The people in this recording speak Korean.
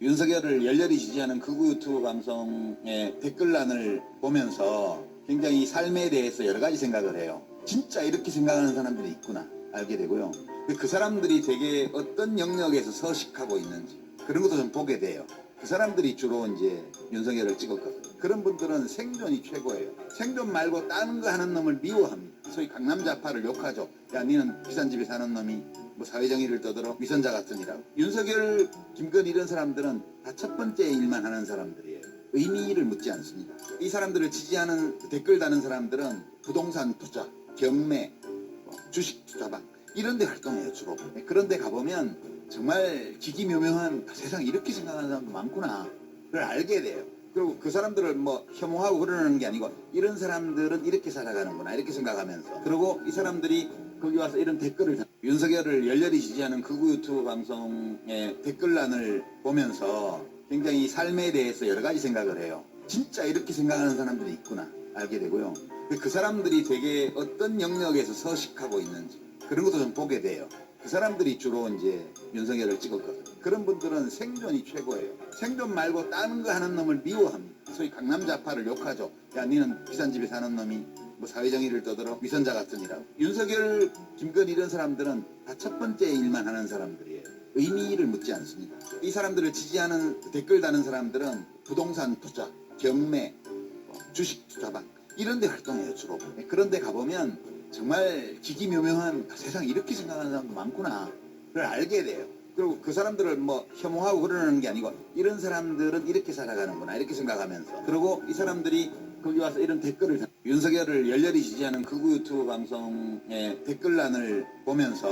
윤석열을 열렬히 지지하는 극우 유튜브 방송의 댓글란을 보면서 굉장히 삶에 대해서 여러 가지 생각을 해요. 진짜 이렇게 생각하는 사람들이 있구나 알게 되고요. 그 사람들이 되게 어떤 영역에서 서식하고 있는지 그런 것도 좀 보게 돼요. 그 사람들이 주로 이제 윤석열을 찍었거든요. 그런 분들은 생존이 최고예요. 생존 말고 다른 거 하는 놈을 미워합니다. 소위 강남 자파를 욕하죠. 야, 니는 비싼 집에 사는 놈이 뭐 사회정의를 떠들어 위선자 같으니라고. 윤석열, 김건희 이런 사람들은 다 첫 번째 일만 하는 사람들이에요. 의미를 묻지 않습니다. 이 사람들을 지지하는 댓글 다는 사람들은 부동산 투자, 경매, 뭐 주식 투자방 이런 데 활동해요 주로. 그런 데 가보면 정말 기기묘묘한 세상 이렇게 생각하는 사람도 많구나. 그걸 알게 돼요. 그리고 그 사람들을 뭐 혐오하고 그러는 게 아니고 이런 사람들은 이렇게 살아가는구나 이렇게 생각하면서 그리고 이 사람들이 거기 와서 이런 댓글을 다- 윤석열을 열렬히 지지하는 극우 유튜브 방송의 댓글란을 보면서 굉장히 삶에 대해서 여러 가지 생각을 해요. 진짜 이렇게 생각하는 사람들이 있구나 알게 되고요. 그 사람들이 되게 어떤 영역에서 서식하고 있는지 그런 것도 좀 보게 돼요. 그 사람들이 주로 이제 윤석열을 찍었거든요. 그런 분들은 생존이 최고예요. 생존 말고 다른 거 하는 놈을 미워합니다. 소위 강남 자파를 욕하죠. 야, 니는 비싼 집에 사는 놈이 뭐 사회정의를 떠들어 위선자 같으니라고. 윤석열, 김건희 이런 사람들은 다 첫 번째 일만 하는 사람들이에요. 의미를 묻지 않습니다. 이 사람들을 지지하는 댓글 다는 사람들은 부동산 투자, 경매, 뭐 주식 투자방 이런 데 활동해요 주로. 그런 데 가보면 정말 기기묘묘한 세상 이렇게 생각하는 사람도 많구나. 그걸 알게 돼요. 그리고 그 사람들을 뭐 혐오하고 그러는 게 아니고 이런 사람들은 이렇게 살아가는구나 이렇게 생각하면서 그리고 이 사람들이 거기 와서 이런 댓글을 다- 윤석열을 열렬히 지지하는 극우 유튜브 방송의 댓글란을 보면서